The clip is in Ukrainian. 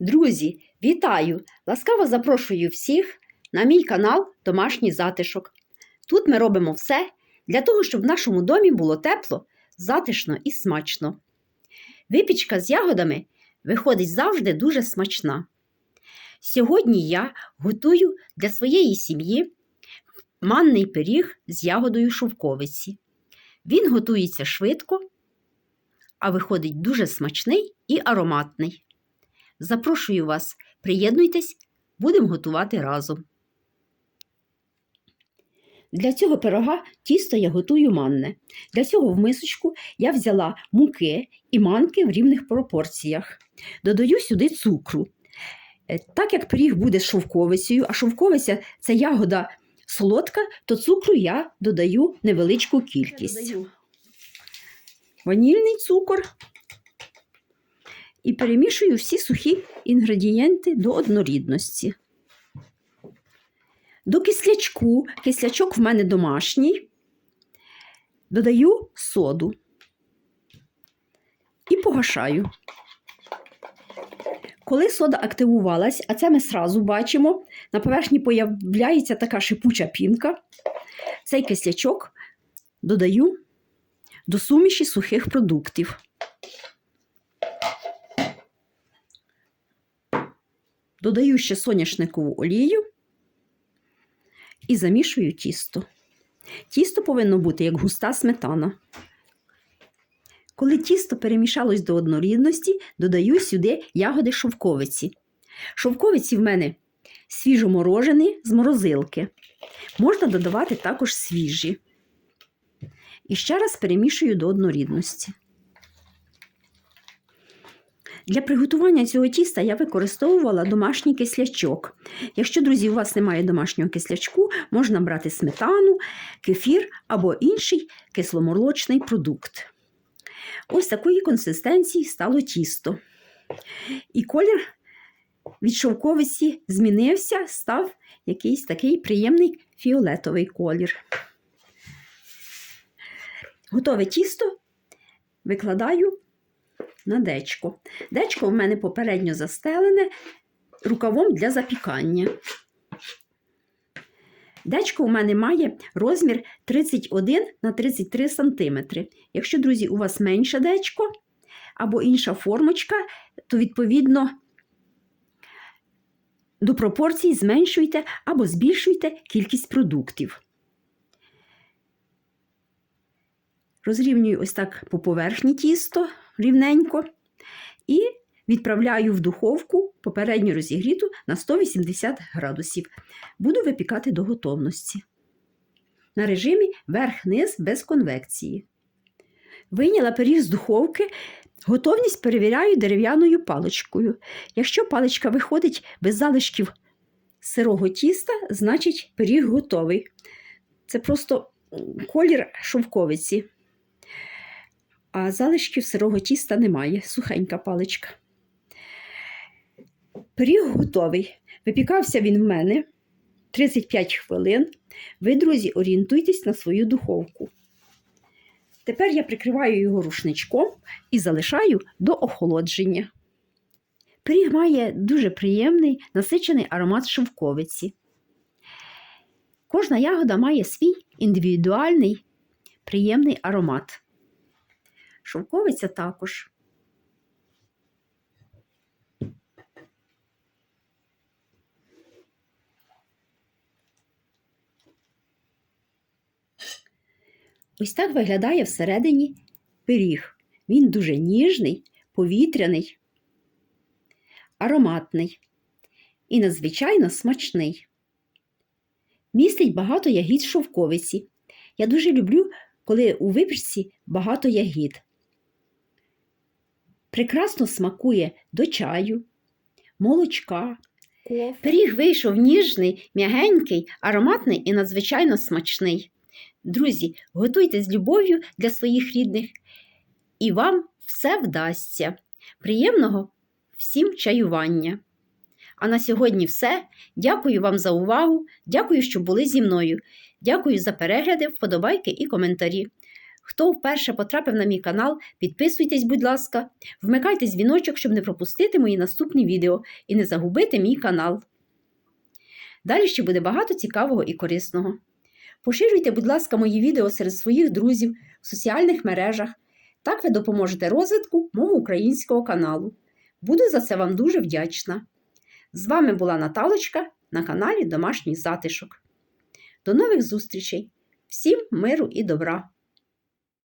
Друзі, вітаю! Ласкаво запрошую всіх на мій канал Домашній затишок. Тут ми робимо все для того, щоб в нашому домі було тепло, затишно і смачно. Випічка з ягодами виходить завжди дуже смачна. Сьогодні я готую для своєї сім'ї манний пиріг з ягодою шовковиці. Він готується швидко, а виходить дуже смачний і ароматний. Запрошую вас, приєднуйтесь, будемо готувати разом. Для цього пирога тісто я готую манне. Для цього в мисочку я взяла муки і манки в рівних пропорціях. Додаю сюди цукру. Е, Так як пиріг буде з шовковицею, а шовковиця це ягода солодка, то цукру я додаю невеличку кількість. Ванільний цукор і перемішую всі сухі інгредієнти до однорідності. До кислячку, кислячок в мене домашній, додаю соду і погашаю. Коли сода активувалась, а це ми сразу бачимо, на поверхні появляється така шипуча пінка, цей кислячок додаю до суміші сухих продуктів. Додаю ще соняшникову олію і замішую тісто. Тісто повинно бути як густа сметана. Коли тісто перемішалось до однорідності, додаю сюди ягоди шовковиці. Шовковиці в мене свіжоморожені з морозилки. Можна додавати також свіжі. І ще раз перемішую до однорідності. Для приготування цього тіста я використовувала домашній кислячок. Якщо, друзі, у вас немає домашнього кислячку, можна брати сметану, кефір або інший кисломолочний продукт. Ось такої консистенції стало тісто. І колір від шовковиці змінився, став якийсь такий приємний фіолетовий колір. Готове тісто викладаю на дечко. Дечко в мене попередньо застелене рукавом для запікання. Дечко у мене має розмір 31 на 33 см. Якщо, друзі, у вас менше дечко або інша формочка, то, відповідно, до пропорцій зменшуйте або збільшуйте кількість продуктів. Розрівнюю ось так по поверхні тісто рівненько і відправляю в духовку попередньо розігріту на 180 градусів. Буду випікати до готовності. На режимі верх-низ без конвекції. Вийняла пиріг з духовки, готовність перевіряю дерев'яною паличкою. Якщо паличка виходить без залишків сирого тіста, значить пиріг готовий. Це просто колір шовковиці. А залишків сирого тіста немає, сухенька паличка. Пиріг готовий. Випікався він в мене 35 хвилин. Ви, друзі, орієнтуйтесь на свою духовку. Тепер я прикриваю його рушничком і залишаю до охолодження. Пиріг має дуже приємний насичений аромат шовковиці. Кожна ягода має свій індивідуальний приємний аромат. Шовковиця також. Ось так виглядає всередині пиріг. Він дуже ніжний, повітряний, ароматний і надзвичайно смачний. Містить багато ягід шовковиці. Я дуже люблю, коли у випічці багато ягід. Прекрасно смакує до чаю, молочка. Пиріг вийшов ніжний, м'ягенький, ароматний і надзвичайно смачний. Друзі, готуйте з любов'ю для своїх рідних, і вам все вдасться. Приємного всім чаювання! А на сьогодні все. Дякую вам за увагу. Дякую, що були зі мною. Дякую за перегляди, вподобайки і коментарі. Хто вперше потрапив на мій канал, підписуйтесь, будь ласка, вмикайте дзвіночок, щоб не пропустити мої наступні відео і не загубити мій канал. Далі ще буде багато цікавого і корисного. Поширюйте, будь ласка, мої відео серед своїх друзів в соціальних мережах. Так ви допоможете розвитку мого українського каналу. Буду за це вам дуже вдячна. З вами була Наталочка на каналі Домашній Затишок. До нових зустрічей! Всім миру і добра!